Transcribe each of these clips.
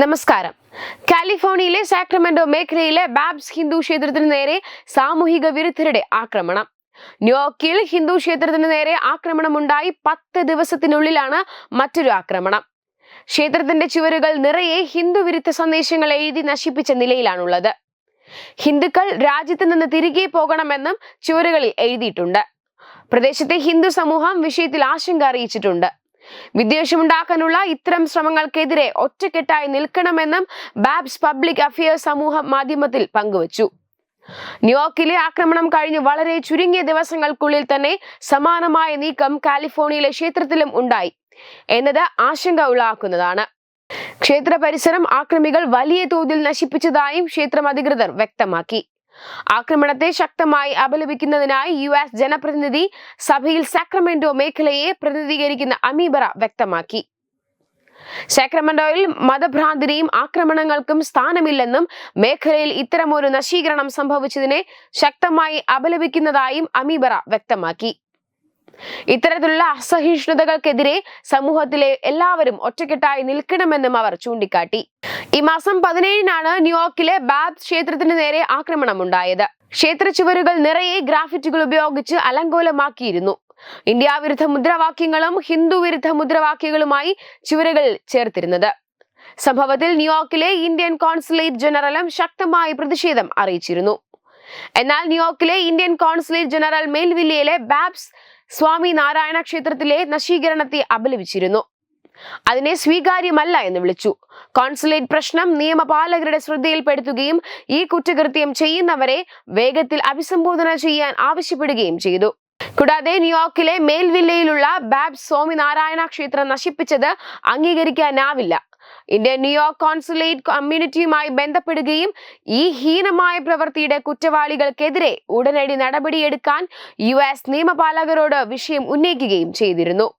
നമസ്കാരം. കാലിഫോർണിയയിലെ സാക്രമെന്റോ മേഖലയിലെ ബാബ്സ് ഹിന്ദു ക്ഷേത്രത്തിന് നേരെ സാമൂഹിക വിരുദ്ധരുടെ ആക്രമണം. ന്യൂയോർക്കിൽ ഹിന്ദു ക്ഷേത്രത്തിന് നേരെ ആക്രമണം ഉണ്ടായി പത്ത് ദിവസത്തിനുള്ളിലാണ് മറ്റൊരു ആക്രമണം. ക്ഷേത്രത്തിന്റെ ചുവരുകൾ നിറയെ ഹിന്ദു വിരുദ്ധ സന്ദേശങ്ങൾ എഴുതി നശിപ്പിച്ച നിലയിലാണുള്ളത്. ഹിന്ദുക്കൾ രാജ്യത്ത് നിന്ന് തിരികെ പോകണമെന്നും ചുവരുകളിൽ എഴുതിയിട്ടുണ്ട്. പ്രദേശത്തെ ഹിന്ദു സമൂഹം വിഷയത്തിൽ ആശങ്ക അറിയിച്ചിട്ടുണ്ട്. വിദ്വേഷമുണ്ടാക്കാനുള്ള ഇത്തരം ശ്രമങ്ങൾക്കെതിരെ ഒറ്റക്കെട്ടായി നിൽക്കണമെന്നും ബാബ്സ് പബ്ലിക് അഫയേഴ്സ് സമൂഹ മാധ്യമത്തിൽ പങ്കുവച്ചു. ന്യൂയോർക്കിലെ ആക്രമണം കഴിഞ്ഞ് വളരെ ചുരുങ്ങിയ ദിവസങ്ങൾക്കുള്ളിൽ തന്നെ സമാനമായ നീക്കം കാലിഫോർണിയയിലെ ക്ഷേത്രത്തിലും ഉണ്ടായി. എന്നത് ആശങ്ക ഉളവാക്കുന്നതാണ്. ക്ഷേത്ര പരിസരം ആക്രമികൾ വലിയ തോതിൽ നശിപ്പിച്ചതായും ക്ഷേത്രം അധികൃതർ വ്യക്തമാക്കി. ആക്രമണത്തെ ശക്തമായി അപലപിക്കുന്നതിനായി യു എസ് ജനപ്രതിനിധി സഭയിൽ സാക്രമെന്റോ മേഖലയെ പ്രതിനിധീകരിക്കുന്ന അമീബറ വ്യക്തമാക്കി. സാക്രമെന്റോയിൽ മതഭ്രാന്തിനെയും ആക്രമണങ്ങൾക്കും സ്ഥാനമില്ലെന്നും മേഖലയിൽ ഇത്തരമൊരു നശീകരണം സംഭവിച്ചതിനെ ശക്തമായി അപലപിക്കുന്നതായും അമീബറ വ്യക്തമാക്കി. ഇത്തരത്തിലുള്ള അസഹിഷ്ണുതകൾക്കെതിരെ സമൂഹത്തിലെ എല്ലാവരും ഒറ്റക്കെട്ടായി നിൽക്കണമെന്നും അവർ ചൂണ്ടിക്കാട്ടി. ഈ മാസം പതിനേഴിനാണ് ന്യൂയോർക്കിലെ ബാബ് ക്ഷേത്രത്തിന് നേരെ ആക്രമണമുണ്ടായത്. ക്ഷേത്ര ചുവരുകൾ നിറയെ ഗ്രാഫിറ്റുകൾ ഉപയോഗിച്ച് അലങ്കോലമാക്കിയിരുന്നു. ഇന്ത്യ വിരുദ്ധ മുദ്രാവാക്യങ്ങളും ഹിന്ദു വിരുദ്ധ മുദ്രാവാക്യങ്ങളുമായി ചുവരുകൾ ചേർത്തിരുന്നത്. സംഭവത്തിൽ ന്യൂയോർക്കിലെ ഇന്ത്യൻ കോൺസുലേറ്റ് ജനറലും ശക്തമായ പ്രതിഷേധം അറിയിച്ചിരുന്നു. എന്നാൽ ന്യൂയോർക്കിലെ ഇന്ത്യൻ കോൺസുലേറ്റ് ജനറൽ മേൽവില്ലയിലെ ബാബ്സ് സ്വാമി നാരായണ ക്ഷേത്രത്തിലെ നശീകരണത്തെ അപലപിച്ചിരുന്നു. അതിനെ സ്വീകാര്യമല്ല എന്ന് വിളിച്ചു. കോൺസുലേറ്റ് പ്രശ്നം നിയമപാലകരുടെ ശ്രദ്ധയിൽപ്പെടുത്തുകയും ഈ കുറ്റകൃത്യം ചെയ്യുന്നവരെ വേഗത്തിൽ അഭിസംബോധന ചെയ്യാൻ ആവശ്യപ്പെടുകയും ചെയ്തു. കൂടാതെ ന്യൂയോർക്കിലെ മേൽവില്ലയിലുള്ള ബാബ് സ്വാമിനാരായണ ക്ഷേത്രം നശിപ്പിച്ചത് അംഗീകരിക്കാനാവില്ല. ഇന്ത്യ ന്യൂയോർക്ക് കോൺസുലേറ്റ് കമ്മ്യൂണിറ്റിയുമായി ബന്ധപ്പെടുകയും ഈ ഹീനമായ പ്രവൃത്തിയുടെ കുറ്റവാളികൾക്കെതിരെ ഉടനടി നടപടിയെടുക്കാൻ യു എസ് നിയമപാലകരോട് വിഷയം ഉന്നയിക്കുകയും ചെയ്തിരുന്നു.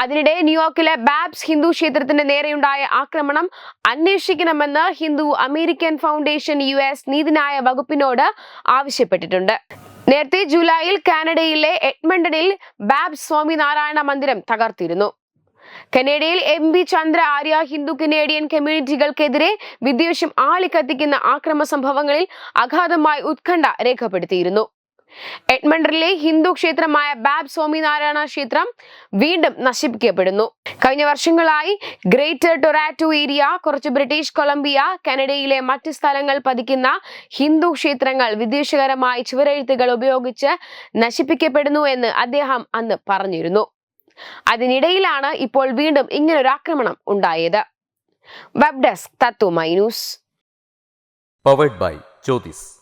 അതിനിടെ ന്യൂയോർക്കിലെ ബാബ്സ് ഹിന്ദു ക്ഷേത്രത്തിന്റെ നേരെയുണ്ടായ ആക്രമണം അന്വേഷിക്കണമെന്ന് Hindu American foundation U S നീതിന്യായ വകുപ്പിനോട് ആവശ്യപ്പെട്ടിട്ടുണ്ട്. നേരത്തെ ജൂലൈയിൽ കാനഡയിലെ എഡ്മണ്ടണിൽ ബാബ്സ് സ്വാമിനാരായണ മന്ദിരം തകർത്തിരുന്നു. കനേഡയിൽ M P Chandra Arya Hindu Canadian കമ്മ്യൂണിറ്റികൾക്കെതിരെ വിദ്വേഷം ആളിക്കത്തിക്കുന്ന ആക്രമ സംഭവങ്ങളിൽ അഗാധമായ ഉത്കണ്ഠ രേഖപ്പെടുത്തിയിരുന്നു. എഡ്മണ്ടറിലെ ഹിന്ദു ക്ഷേത്രമായ ബാബ് സ്വാമിനാരായണ ക്ഷേത്രം വീണ്ടും നശിപ്പിക്കപ്പെടുന്നു. കഴിഞ്ഞ വർഷങ്ങളായി ഗ്രേറ്റർ ടൊറാറ്റോ ഏരിയ കുറച്ച് ബ്രിട്ടീഷ് കൊളംബിയ കനഡയിലെ മറ്റ് സ്ഥലങ്ങൾ പതിക്കുന്ന ഹിന്ദു ക്ഷേത്രങ്ങൾ വിദേശകരമായി ചുവരെഴുത്തുകൾ ഉപയോഗിച്ച് നശിപ്പിക്കപ്പെടുന്നു എന്ന് അദ്ദേഹം അന്ന് പറഞ്ഞിരുന്നു. അതിനിടയിലാണ് ഇപ്പോൾ വീണ്ടും ഇങ്ങനൊരു ആക്രമണം ഉണ്ടായത്. Web desk Tatwamayi news powered by Jyothis